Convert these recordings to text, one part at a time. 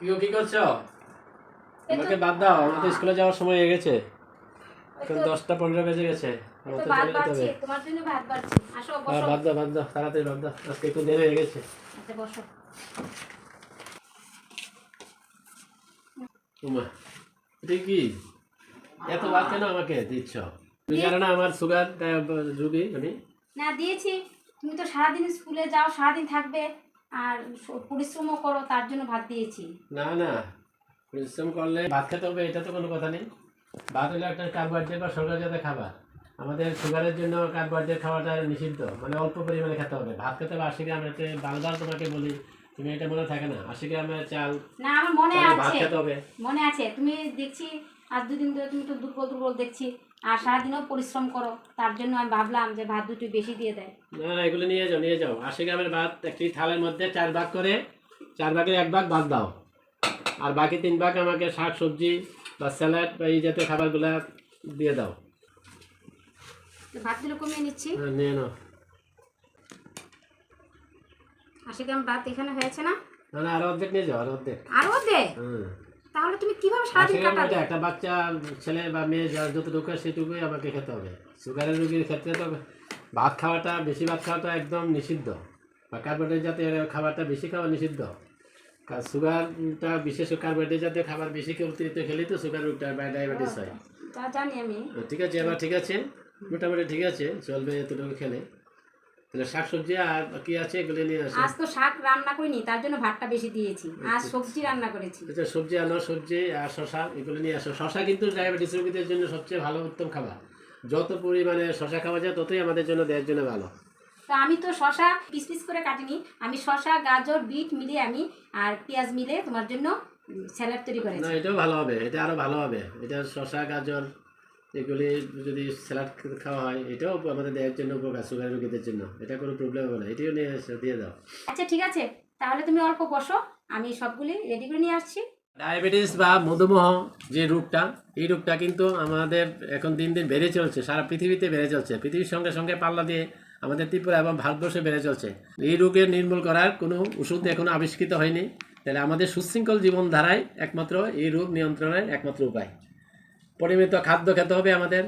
কি কি করছ? আমাকে বাদ দাও আমার তো স্কুলে যাওয়ার সময় হয়ে গেছে। এখন দশটা পনেরো বেজে গেছে চলে যেতে হবে। তোমার জন্য ভাত বাড়ছি। আসো হ্যাঁ, বসো। বাদ দাও বাদ দাও তাড়াতাড়ি বাদ দাও আজকে একটু দেরি হয়ে গেছে। আচ্ছা বসো। এটা কি? এত ভাত কেন আমাকে দিচ্ছ? তুমি জানো না আমার সুগার রুগী আমি। না দিয়েছি। তুমি তো সারাদিন স্কুলে যাও সারাদিন থাকবে। আর পরিশ্রমও করো তার জন্য ভাত দিয়েছি। না না পরিশ্রম করলে ভাত খেতে হবে এটা তো কোনো কথা নেই। ভাত হলো একটা কার্বোহাইড্রেট বা সরকার খাবার। আমাদের সুগারের জন্য কার্বোহাইড্রেট খাওয়াটা নিষিদ্ধ। মানে অল্প পরিমাণে খেতে হবে। ভাত খেতে হবে আশি গ্রাম এতে বারবার তোমাকে বলি তুমি এটা মনে থাকে না আশি গ্রামের চাল না আমার মনে ভাত আছে। খেতে হবে। মনে আছে। তুমি দেখছি আজ দুদিন ধরে তুমি তো দুর্বল দুর্বল দেখছি। আর সারাদিনও পরিশ্রম করো। তার জন্য আমি ভাবলাম যে ভাত দুটো বেশি দিয়ে দেয়। না না এগুলো নিয়ে যাও নিয়ে যাও। আশি গ্রামের ভাত একটি থালের মধ্যে চার ভাগ করে চার ভাগের এক ভাগ ভাত দাও। আর বাকি তিন ভাগ আমাকে শাক সবজি বা স্যালাড বা এই জাতীয় খাবারগুলো দিয়ে দাও। ভাতগুলো কমিয়ে নিচ্ছি। হ্যাঁ, নিয়ে নাও। আশি গ্রাম ভাত এখানে হয়েছে না? না না আরও অর্ধেক নিয়ে যাও আরও অর্ধেক। আরও অর্ধেক? হুম তাহলে তুমি কীভাবে সারাদিন কাটাবে একটা বাচ্চা ছেলে বা মেয়ে যার যতটুকু সেটুকুই আমাকে খেতে হবে। সুগারের রোগীর ক্ষেত্রে তো ভাত খাওয়াটা বেশি ভাত খাওয়াটা একদম নিষিদ্ধ। বা কার্বোহাইড্রেট জাতীয় খাবারটা বেশি খাওয়া নিষিদ্ধ। কারণ সুগারটা বিশেষ করে কার্বোহাইড্রেট জাতীয় খাবার বেশি খেয়ে অতিরিক্ত খেলেই তো সুগার রোগটা বা ডায়াবেটিস হয়। তা জানি আমি। ঠিক আছে এবার ঠিক আছে। মোটামুটি ঠিক আছে চলবে এতটুকু খেলে। তাহলে শাকসবজি আর কি আছে এগুলো নিয়ে আসো আজ তো শাক রান্না করিনি তার জন্য ভাতটা বেশি দিয়েছি। আজ সবজি রান্না করেছি। আচ্ছা সবজি আনো সবজি আর শশা এগুলো নিয়ে আসো। শশা কিন্তু ডায়াবেটিস রোগীদের জন্য সবচেয়ে ভালো উত্তম খাবার। যত পরিমাণে শশা খাওয়া যায় ততই আমাদের জন্য দেহের জন্য ভালো। তো আমি তো শশা পিস পিস করে কাটিনি। আমি শশা গাজর বিট মিলিয়ে আমি আর পেঁয়াজ মিলে তোমার জন্য স্যালাড তৈরি না করেছি এটাও ভালো হবে। এটা আরও ভালো হবে। এটা শশা গাজর এগুলি যদি স্যালাড খাওয়া হয় এটাও আমাদের দেহের জন্য উপকার সুগার রোগীদের জন্য। এটা কোনো প্রবলেম হবে না। এটিও নিয়ে দিয়ে দাও। আচ্ছা ঠিক আছে। তাহলে তুমি অল্প বসো। আমি সবগুলি রেডি করে নিয়ে আসছি। ডায়াবেটিস বা মধুমেহ যে রোগটা এই রোগটা কিন্তু আমাদের এখন দিন দিন বেড়ে চলছে। সারা পৃথিবীতে বেড়ে চলছে। পৃথিবীর সঙ্গে সঙ্গে পাল্লা দিয়ে আমাদের ত্রিপুরা এবং ভারতবর্ষে বেড়ে চলছে। এই রোগের নির্মূল করার কোনো ওষুধ এখনও আবিষ্কৃত হয়নি। তাহলে আমাদের সুশৃঙ্খল জীবনধারায় একমাত্র এই রোগ নিয়ন্ত্রণের একমাত্র উপায়। পরিমিত খাদ্য খেতে হবে আমাদের।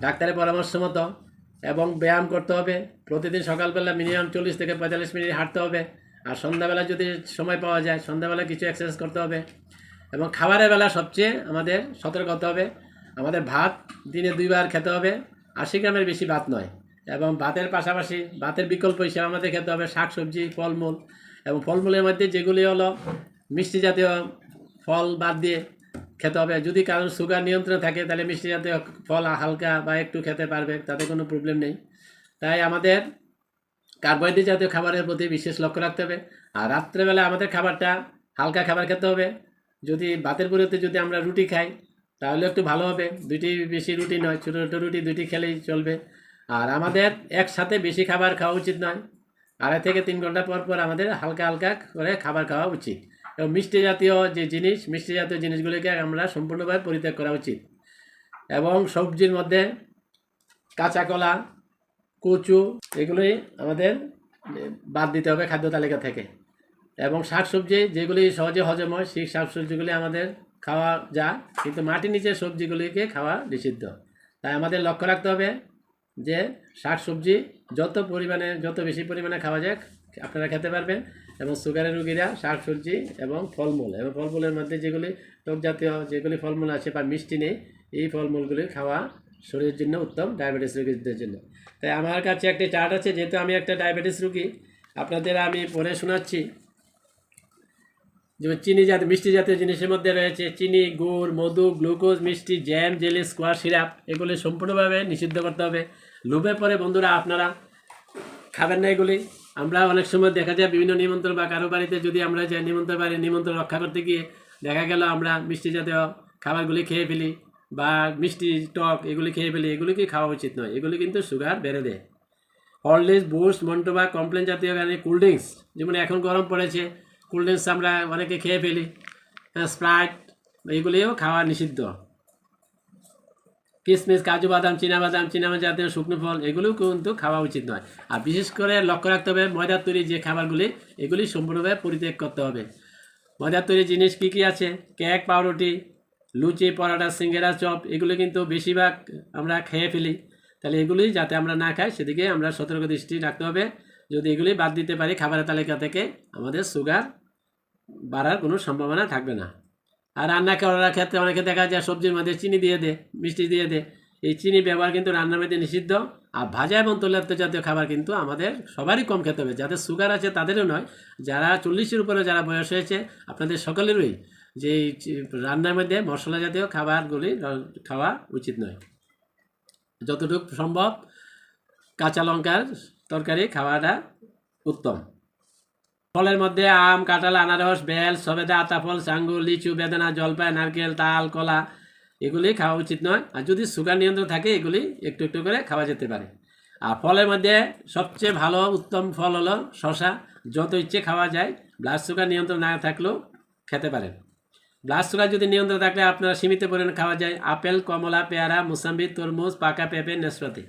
ডাক্তারের পরামর্শ মতো এবং ব্যায়াম করতে হবে। প্রতিদিন সকালবেলা মিনিমাম চল্লিশ থেকে পঁয়তাল্লিশ মিনিট হাঁটতে হবে। আর সন্ধ্যাবেলা যদি সময় পাওয়া যায়, সন্ধ্যাবেলা কিছু এক্সারসাইজ করতে হবে। এবং খাবারের বেলা সবচেয়ে আমাদের সতর্ক হতে হবে। আমাদের ভাত দিনে দুইবার খেতে হবে। আশি গ্রামের বেশি ভাত নয়। এবং ভাতের পাশাপাশি ভাতের বিকল্প হিসেবে আমাদের খেতে হবে শাক সবজি ফলমূল। এবং ফলমূলের মধ্যে যেগুলি হলো মিষ্টি জাতীয় ফল বাদ দিয়ে খেতে হবে। যদি কারোর সুগার নিয়ন্ত্রণ থাকে, তাহলে মিষ্টি জাতীয় ফল হালকা বা একটু খেতে পারবে, তাতে কোনো প্রবলেম নেই। তাই আমাদের কার্বোহাইড্রেট জাতীয় খাবারের প্রতি বিশেষ লক্ষ্য রাখতে হবে। আর রাত্রেবেলা আমাদের খাবারটা হালকা খাবার খেতে হবে। যদি ভাতের পরিবর্তে যদি আমরা রুটি খাই, তাহলে একটু ভালো হবে। দুইটি বেশি রুটি নয়, ছোটো ছোটো রুটি দুইটি খেলেই চলবে। আর আমাদের একসাথে বেশি খাবার খাওয়া উচিত নয়। আড়াই থেকে তিন ঘণ্টা পর পর আমাদের হালকা হালকা করে খাবার খাওয়া উচিত। এবং মিষ্টি জাতীয় যে জিনিস, মিষ্টি জাতীয় জিনিসগুলিকে আমরা সম্পূর্ণভাবে পরিত্যাগ করা উচিত। এবং সবজির মধ্যে কাঁচা কলা, কচু, এগুলোই আমাদের বাদ দিতে হবে খাদ্য তালিকা থেকে। এবং শাকসবজি যেগুলি সহজে হজম হয় সেই শাকসবজিগুলি আমাদের খাওয়া যা, কিন্তু মাটির নিচে সবজিগুলিকে খাওয়া নিষিদ্ধ। তাই আমাদের লক্ষ্য রাখতে হবে যে শাকসবজি যত পরিমাণে, যত বেশি পরিমাণে খাওয়া যায় আপনারা খেতে পারবেন। এবং সুগারের রুগীরা, শাকসবজি এবং ফলমূল। এবং ফলমূলের মধ্যে যেগুলি টক জাতীয় যেগুলি ফলমূল আছে বা মিষ্টি নেই, এই ফলমূলগুলি খাওয়া শরীরের জন্য উত্তম, ডায়াবেটিস রোগীদের জন্য। তাই আমার কাছে একটি চার্ট আছে, যেহেতু আমি একটা ডায়াবেটিস রুগী, আপনাদের আমি পড়ে শোনাচ্ছি। যেমন চিনি জাতীয় মিষ্টি জাতীয় জিনিসের মধ্যে রয়েছে চিনি, গুড়, মধু, গ্লুকোজ, মিষ্টি, জ্যাম, জেলি, স্কোয়াশ, সিরাপ, এগুলি সম্পূর্ণভাবে নিষিদ্ধ করতে হবে। লোভে পরে বন্ধুরা, আপনারা খাবেন না এগুলি। আমরা অনেক সময় দেখা যায় বিভিন্ন নিমন্ত্রণ বা কারও বাড়িতে যদি আমরা যাই নিমন্ত্রণ বাড়ি নিমন্ত্রণ রক্ষা করতে গিয়ে দেখা গেল আমরা মিষ্টি জাতীয় খাবারগুলি খেয়ে ফেলি বা মিষ্টি টক এগুলি খেয়ে ফেলি, এগুলিকে খাওয়া উচিত নয়। এগুলি কিন্তু সুগার বেড়ে দেয়। হরলিক্স বুস্ট মন্টোবা কমপ্লেন জাতীয় গানে কোল্ড ড্রিঙ্কস যেমন এখন গরম পড়েছে কোল্ড ড্রিঙ্কস আমরা অনেকে খেয়ে ফেলি। স্প্রাইট এগুলিও খাওয়া নিষিদ্ধ। কিশমিশ কাজু বাদাম বাদাম, চীনা জাতীয় শুকনো ফল এগুলোও কিন্তু খাওয়া উচিত নয়। আর বিশেষ করে লক্ষ্য রাখতে হবে, ময়দার তৈরি যে খাবারগুলি, এগুলি সম্পূর্ণভাবে পরিত্যাগ করতে হবে। ময়দার তৈরি জিনিস কী কী আছে? কেক, পাউরুটি, লুচি, পরাটা সিঙ্গেরা চপ, এগুলো কিন্তু বেশিরভাগ আমরা খেয়ে ফেলি। তাহলে এগুলি যাতে আমরা না খাই, সেদিকে আমরা সতর্ক দৃষ্টি রাখতে হবে। যদি এগুলি বাদ দিতে পারি খাবারের তালিকা থেকে, আমাদের সুগার বাড়ার কোনো সম্ভাবনা থাকবে না। আর রান্না করার ক্ষেত্রে অনেকে দেখা যায় সবজির মধ্যে চিনি দিয়ে দে মিষ্টি দিয়ে দে এই চিনি ব্যবহার কিন্তু রান্নার মধ্যে নিষিদ্ধ। আর ভাজা এবং তৈলাক্ত জাতীয় খাবার কিন্তু আমাদের সবারই কম খেতে হবে। যাদের সুগার আছে তাদেরও নয়। যারা চল্লিশের উপরে যারা বয়স হয়েছে, আপনাদের সকলেরই যে রান্নার মধ্যে মশলা জাতীয় খাবারগুলি খাওয়া উচিত নয়। যতটুকু সম্ভব কাঁচা লঙ্কার তরকারি খাওয়াটা উত্তম। ফলের মধ্যে আম, কাঁঠাল, আনারস, বেল, সবেদা, আতাফল চাঙ্গুর লিচু, বেদানা, জলপাই, নারকেল, তাল, কলা, এগুলি খাওয়া উচিত নয়। আর যদি সুগার নিয়ন্ত্রণ থাকে, এগুলি একটু একটু করে খাওয়া যেতে পারে। আর ফলের মধ্যে সবচেয়ে ভালো উত্তম ফল হলো শশা যত ইচ্ছে খাওয়া যায়, ব্লাড সুগার নিয়ন্ত্রণ না থাকলেও খেতে পারেন। ব্লাড সুগার যদি নিয়ন্ত্রণ থাকলে আপনারা সীমিত পরিমাণে খাওয়া যায়। আপেল, কমলা, পেয়ারা, মুসাম্বি, তরমুজ, পাকা পেঁপে, নেসপাতি।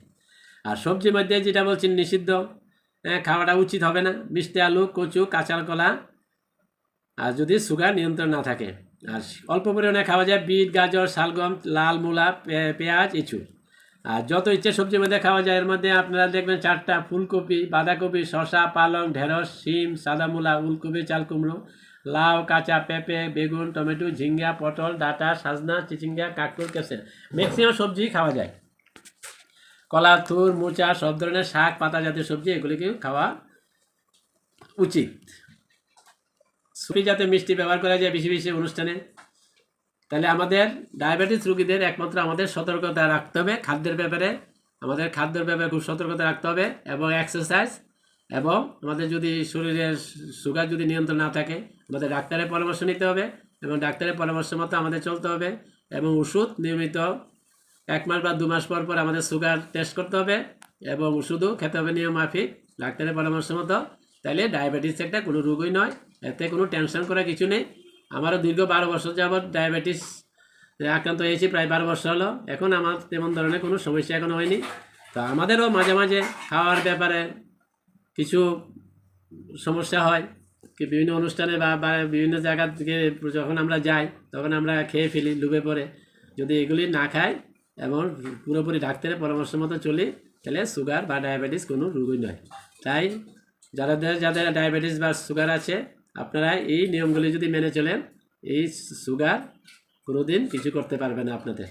আর সবজির মধ্যে যেটা বলছেন, নিষিদ্ধ। খাওয়াটা উচিত হবে না। মিষ্টি আলু, কচু, কাঁচাল কলা, আর যদি সুগার নিয়ন্ত্রণ না থাকে। আর অল্প পরিমাণে খাওয়া যায় বিট, গাজর, শালগম, লাল মূলা পেঁয়াজ ইঁচু আর যত ইচ্ছে সবজির মধ্যে খাওয়া যায়, এর মধ্যে আপনারা দেখবেন চারটা ফুলকপি, বাঁধাকপি, শসা, পালং, ঢেঁড়স, শিম, সাদা মূলা, উলকপি, চাল কুমড়ো, লাউ, কাঁচা পেঁপে, বেগুন, টমেটো, ঝিঙ্গা, পটল, ডাঁটা, সাজনা, চিচিঙ্গা কাঁকড় কেসে ম্যাক্সিমাম সবজি খাওয়া যায়। কলা থুর মোচা, সব ধরনের শাক, পাতা জাতীয় সবজি, এগুলিকে খাওয়া উচিত। সুপি যাতে মিষ্টি ব্যবহার করা যায় বেশি বেশি অনুষ্ঠানে। তাহলে আমাদের ডায়াবেটিস রোগীদের একমাত্র আমাদের সতর্কতা রাখতে হবে খাদ্যের ব্যাপারে। আমাদের খাদ্যের ব্যাপারে খুব সতর্কতা রাখতে হবে এবং এক্সারসাইজ এবং আমাদের যদি শরীরের সুগার যদি নিয়ন্ত্রণ না থাকে, আমাদের ডাক্তারের পরামর্শ নিতে হবে এবং ডাক্তারের পরামর্শ মতো আমাদের চলতে হবে এবং ওষুধ নিয়মিত এক মাস বা দু মাস পর পর আমাদের সুগার টেস্ট করতে হবে এবং ওষুধও খেতে হবে নিয়ম মাফিক ডাক্তারের পরামর্শ মতো। তাহলে ডায়াবেটিস একটা কোনো রোগই নয়। এতে কোনো টেনশন করার কিছু নেই। আমারও দীর্ঘ বারো বছর যাবৎ ডায়াবেটিস আক্রান্ত হয়েছি, প্রায় বারো বছর হলো। এখন আমার তেমন ধরনের কোনো সমস্যা এখনও হয়নি। তো আমাদেরও মাঝে মাঝে খাওয়ার ব্যাপারে কিছু সমস্যা হয়। কি বিভিন্ন অনুষ্ঠানে বা বিভিন্ন জায়গা থেকে যখন আমরা যাই, তখন আমরা খেয়ে ফেলি ডুবে পড়ে। যদি এগুলি না খাই এবং পুরোপুরি ডাক্তারের পরামর্শ মতো চলি তাহলে সুগার বা ডায়াবেটিস কোনো রোগই নয়। তাই যাদের যাদের ডায়াবেটিস বা সুগার আছে, আপনারা এই নিয়মগুলি যদি মেনে চলেন, এই সুগার কোনোদিন কিছু করতে পারবে না আপনাদের।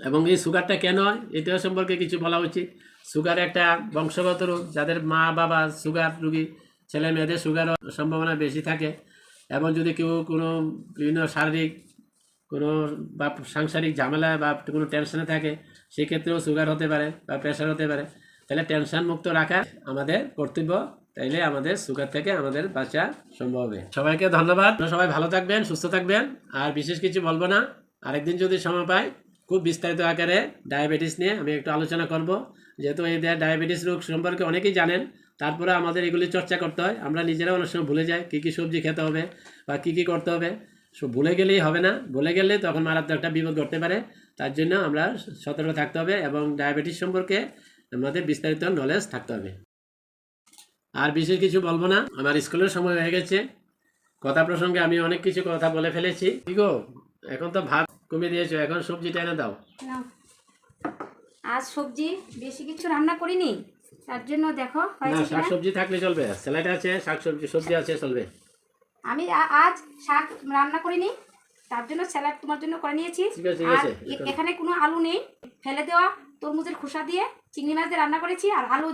এবং এই সুগারটা কেন হয়, এটাও সম্পর্কে কিছু বলা উচিত। সুগার একটা বংশগত রোগ, যাদের মা, বাবা সুগার রুগী ছেলে মেয়েদের সুগার সম্ভাবনা বেশি থাকে। এবং যদি কেউ কোনো বিভিন্ন শারীরিক কোনো বা সাংসারিক ঝামেলা বা কোনো টেনশনে থাকে, সেক্ষেত্রেও সুগার হতে পারে বা প্রেশার হতে পারে। তাহলে টেনশন মুক্ত রাখা আমাদের কর্তব্য, তাইলে আমাদের সুগার থেকে আমাদের বাঁচা সম্ভব হবে। সবাইকে ধন্যবাদ। সবাই ভালো থাকবেন, সুস্থ থাকবেন। আর বিশেষ কিছু বলব না। আরেকদিন যদি সময় পাই, খুব বিস্তারিত আকারে ডায়াবেটিস নিয়ে আমি একটু আলোচনা করব। যেহেতু এই ডায়াবেটিস রোগ সম্পর্কে অনেকেই জানেন, তারপরে আমাদের এগুলি চর্চা করতে হয়। আমরা নিজেরাও অনেক সময় ভুলে যাই, কী কী সবজি খেতে হবে বা কী কী করতে হবে। সো ভুলে গেলেই হবে না। ভুলে গেলে তখন মারাত্মক একটা বিপদ ঘটতে পারে। তার জন্য আমরা সতর্ক থাকতে হবে এবং ডায়াবেটিস সম্পর্কে আমাদের বিস্তারিত নলেজ থাকতে হবে। আর বিশেষ কিছু বলব না। আমার স্কুলের সময় হয়ে গেছে। কথা প্রসঙ্গে আমি অনেক কিছু কথা বলে ফেলেছি। কি গো? এখন তো ভাত কমিয়ে দিয়েছ। এখন সবজিটা এনে দাও। আজ সবজি বেশি কিছু রান্না করিনি। তার জন্য দেখো শাক সবজি থাকলে চলবে। স্যালাড আছে শাক সবজি সবজি আছে চলবে। আমি আজ শাক রান্না করিনি তার জন্য স্যালাড তোমার জন্য করে নিয়েছি। আর এখানে কোনো আলু নেই। ফেলে দেওয়া তরমুজের খোসা দিয়ে চিংড়ি মাছ দিয়ে রান্না করেছি আর আলু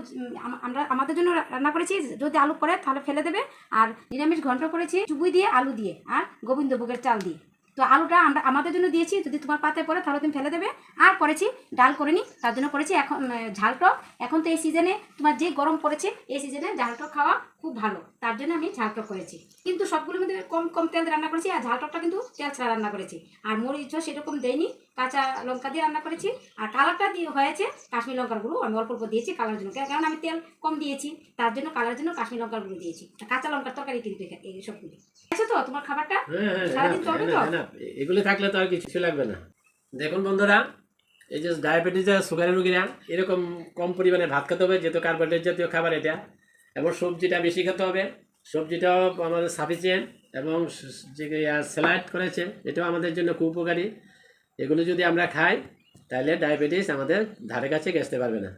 আমরা আমাদের জন্য রান্না করেছি। যদি আলু করে তাহলে ফেলে দেবে। আর নিরামিষ ঘন্ট করেছি চুবুই দিয়ে আলু দিয়ে আর গোবিন্দভোগের চাল দিয়ে। তো আলুটা আমরা আমাদের জন্য দিয়েছি, যদি তোমার পাতে পড়ে তাহলে তুমি ফেলে দেবে। আর করেছি, ডাল করে নিই তার জন্য করেছি এখন ঝাল ঝালটক এখন তো এই সিজনে তোমার যে গরম পড়েছে, এই সিজনে ঝালটক খাওয়া খুব ভালো। তার জন্য আমি ঝালটক করেছি। কিন্তু সবগুলোর মধ্যে কম কম তেল রান্না করেছি, আর ঝালটকটা কিন্তু তেল ছাড়া রান্না করেছি। আর মরিচও সেরকম দেয়নি কাঁচা লঙ্কা দিয়ে রান্না করেছি। আর কালারটা দিয়ে হয়েছে কাশ্মীর লঙ্কার গুঁড়ো। আমি অল্প অল্প দিয়েছি কালার জন্য। কারণ আমি তেল কম দিয়েছি তার জন্য কালার জন্য কাশ্মীর লঙ্কার গুঁড়ো দিয়েছি। কাঁচা লঙ্কার তরকারি কিন্তু এখা- এই সবগুলি। আছে তো তোমার খাবারটা হ্যাঁ হ্যাঁ সারাদিন চলবে তো? enough, enough. এগুলি থাকলে তো আর কিছু লাগবে না। দেখুন বন্ধুরা এই যে ডায়াবেটিস সুগারের রোগীরা এরকম কম পরিমাণে ভাত খেতে হবে যেহেতু কার্বোহাইড্রেট জাতীয় খাবার এটা। এবং সবজিটা বেশি খেতে হবে। সবজিটাও আমাদের সাফিসিয়েন্ট এবং যে স্যালাড করেছে এটাও আমাদের জন্য খুব উপকারী। এগুলো যদি আমরা খাই তাহলে ডায়াবেটিস আমাদের ধারে কাছে গেছতে পারবে না।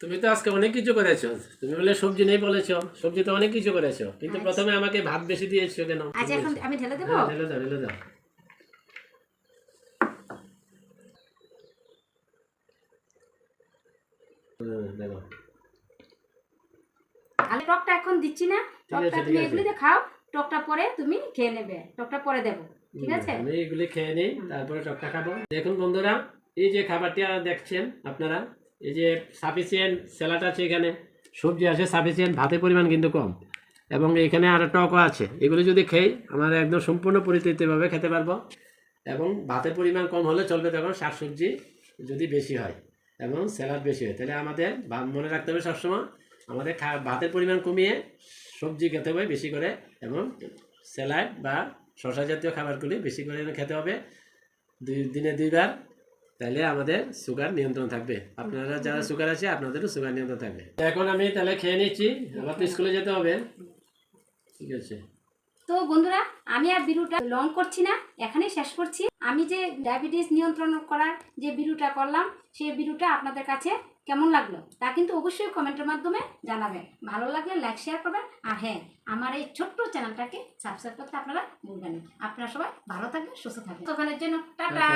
তুমি তো আজকে অনেক কিছু করেছ। তুমি বলে সবজি নেই বলেছ। সবজি তো অনেক কিছু করেছ। কিন্তু প্রথমে আমাকে ভাত বেশি দিয়েছ কেন? আচ্ছা এখন আমি ঢেলে দেবো? হ্যাঁ, ঢেলে দাও ঢেলে দাও। হুম, দেখো টকটা এখন দিচ্ছি না। টকটা তুমি। এগুলি খাও। টকটা পরে তুমি খেয়ে নেবে টকটা পরে দেবো ঠিক আছে? আমি এগুলি খেয়ে নিই তারপরে টকটা খাব। দেখুন বন্ধুরা এই যে খাবারটা দেখছেন আপনারা এই যে সাফিসিয়েন্ট স্যালাড আছে এখানে সবজি আছে সাফিসিয়েন্ট ভাতের পরিমাণ কিন্তু কম এবং এখানে আরও টকও আছে। এগুলি যদি খেয়ে আমরা একদম সম্পূর্ণ পরিতৃপ্তিভাবে খেতে পারব এবং ভাতের পরিমাণ কম হলে চলবে তখন শাকসবজি যদি বেশি হয় এবং স্যালাড বেশি হয় তাহলে আমাদের মনে রাখতে হবে সবসময় আমাদের খা- ভাতের পরিমাণ কমিয়ে সবজি খেতে হবে বেশি করে এবং স্যালাড বা শশা জাতীয় খাবারগুলি বেশি করে খেতে হবে। দুই, দিনে দুইবার, তাহলে আমাদের সুগার নিয়ন্ত্রণ থাকবে। আপনারা যারা সুগার আছে, আপনাদেরও সুগার নিয়ন্ত্রণ থাকবে। এখন আমি তাহলে খেয়ে নিচ্ছি আবার তো স্কুলে যেতে হবে। ঠিক আছে। তো বন্ধুরা, আমি আর বিরুটা লং করছি না, এখানেই শেষ করছি। আমি যে ডায়াবেটিস নিয়ন্ত্রণ করার যে বিরুটা করলাম, সেই বিরুটা আপনাদের কাছে কেমন লাগল? তা কিন্তু অবশ্যই কমেন্টের মাধ্যমে জানাবেন। ভালো লাগলে লাইক শেয়ার করবেন। আর হ্যাঁ আমার এই ছোট্ট চ্যানেলটাকে সাবস্ক্রাইব করতে আপনারা ভুলবেন আপনারা সবাই ভালো থাকবেন, সুস্থ থাকবেন। জন্য টাটা।